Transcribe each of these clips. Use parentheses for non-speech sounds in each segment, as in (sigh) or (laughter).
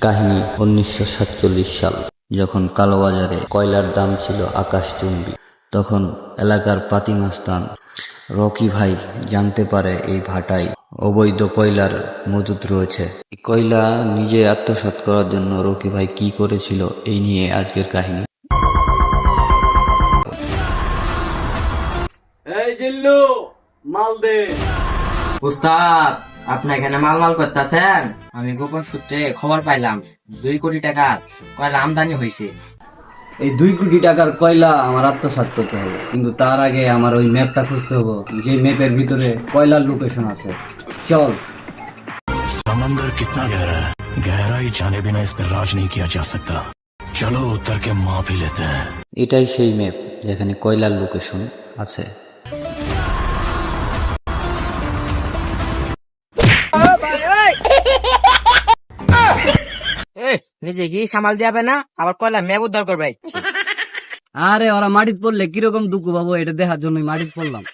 কাহিনী উনিশশো সাতচল্লিশ সাল। যখন কালোবাজারে কয়লার দাম ছিল আকাশচুম্বী তখন এলাকার পাতিমাস্তান রকি ভাই জানতে পারে এই ভাটায় অবৈধ কয়লার মজুদ রয়েছে। কয়লা নিজে আত্মসাৎ করার জন্য রকি ভাই কি করেছিল এই নিয়ে আজকের কাহিনী। এই জিল্লু মাল দে। উস্তাদ আপনি এখানে মালমাল করতেছেন? আমি গোপন সূত্রে খবর পাইলাম দুই কোটি টাকার কয়লা আমদানি হয়েছে এই দুই কোটি টাকার কয়লা আমার আত্মসাত করতে হবে কিন্তু তার আগে আমার ওই ম্যাপটা খুঁজতে হবে যে ম্যাপের ভিতরে কয়লার লোকেশন আছে। চল। সমন্দর কিতনা গহরা হ্যাঁ গহরাই জানে বিনা ইস পর রাজ নেই কিয়া যা সকতা। চলো উত্তর কে মাপ লেতে। হ্যাঁ এটাই সেই ম্যাপ যেখানে কয়লার লোকেশন আছে। নিজে গিয়ে সামাল দিয়ে না আবার কয়লা মেঘ উদ্ধার করবে। আরে ওরা মাটিত পড়লে কীরকম দুঃখ পাবো এটা দেখার জন্য মাটিত পড়লাম।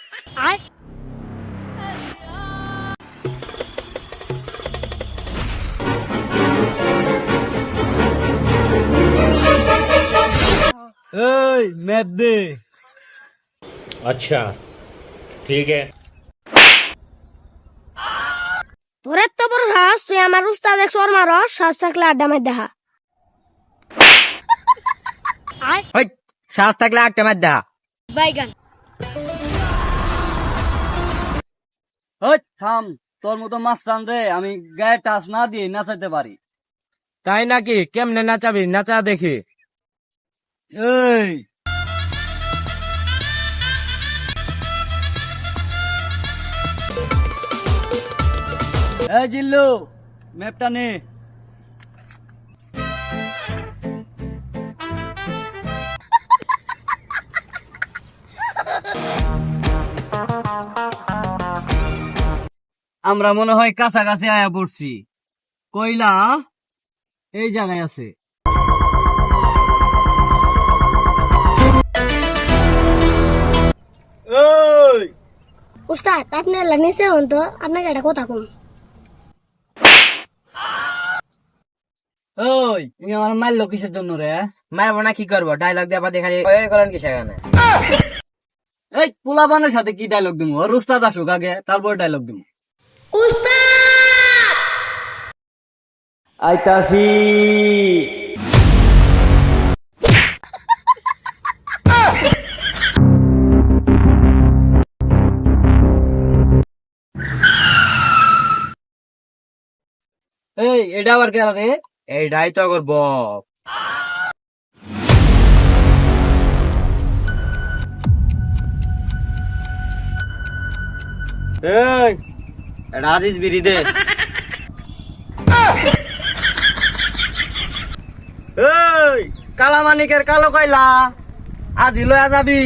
আচ্ছা ঠিক আছে। তোরে তো বড় রাস এক শ্বাস থাকলে আড্ডা মার দেখা শ্বাস থাকলে একটা মার দেখা বাইগান ওই থাম তোর মতো মাছ টান রে আমি গায়ে টাচ না দিয়ে নাচাইতে পারি। তাই নাকি? কেমনে নাচাবি? নাচা দেখি। এই। এই জিল্লু ম্যাপটা নে। আমরা মনে হয় কাছাকাছি আয়া পড়ছি। কইলা এই জায়গায় আছে। উস্তাদ আপনি নিচে হন তো? আপনাকে একটা কথা কম। ওই তুমি আমার মারলো কিসের জন্য রে? মারবো না কি করব? ডায়লগ দেবা দেখালি করেন কি সেখানে এই পোলাপানের সাথে কি ডায়লগ দিমু? ওর উস্তাদ আসুক আগে তারপর ডায়লগ দিমু। উস্তাদ! আইতাছি। এই এটা আবার কেন রে? এইটাই তো করব এই এটা আজিজ বিড়ি দে। এই কালা মানিকের কালো কয়লা? আজি লয়া যাবি।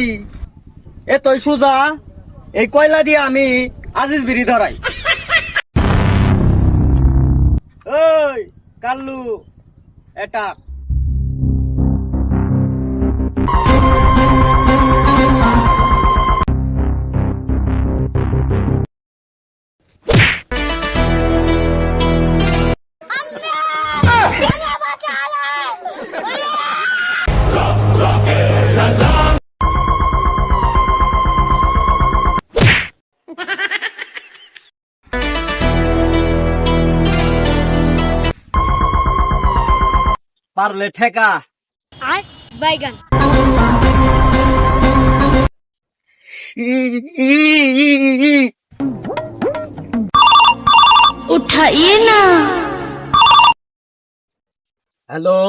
এ তুই সুজা এই কয়লা দিয়ে আমি আজিজ বিড়ি ধরাই। কাল্লু এটা পারলে ঠেকা। আয় বাইগান। উঠাইয়ে না। হ্যালো?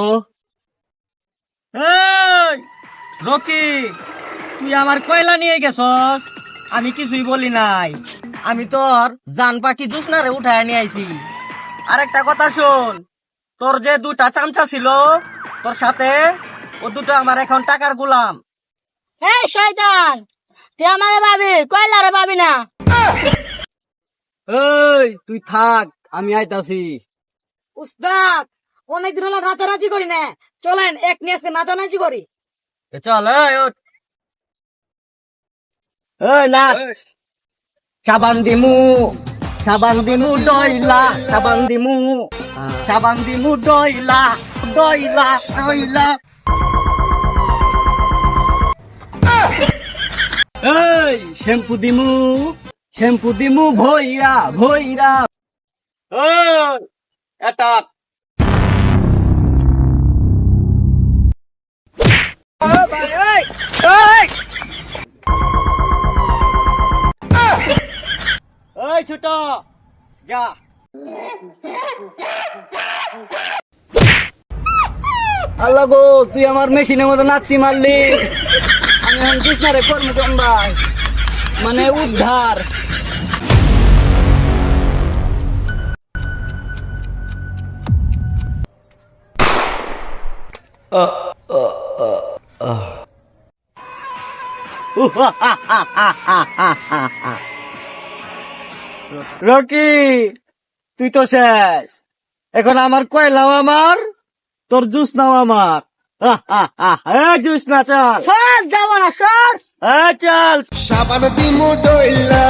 এই রকি তুই আমার কয়লা নিয়ে গেছস? আমি কিছুই বলি নাই। আমি তোর জান পাখি জুসনারে উঠায় নিয়ে আইছি। আরেকটা কথা শোন। তোর যে দুটা চামচা ছিল তোর সাথে ও দুটো আমার এখন টাকার গোলাম। এই শয়তান তুই আমারে ভাবি কয়লারে ভাবি না? এই তুই থাক আমি আইতাছি। উস্তাদ অনেক দিন হলো নাচানাচি করি না। চলেন এক নিয়ে আজকে নাচানাচি করি। চল এই ওঠ। এই না সাবান দিমু। সাবান দিমু ডইলা সাবান দিমু। সাবান দিমু ডইলা ডইলা ডইলা এই, শ্যাম্পু দিমু শ্যাম্পু দিমু ভইরা ভইরা। এটা ওই ছোট। যা। আল্লাহ গো তুই আমার মেশিনের মতো নাচি মারলি। আমি এখন কৃষ্ণারে কর্ম চম্বাই মানে উদ্ধার। রকি তুই তো শেষ। এখন আমার কয়লাও আমার? তোর জুস নাও আমার। (laughs) হ্যাঁ জুস না চল। সর যাব না সর হ্যাঁ চল। সাবান দিমু ডইলা।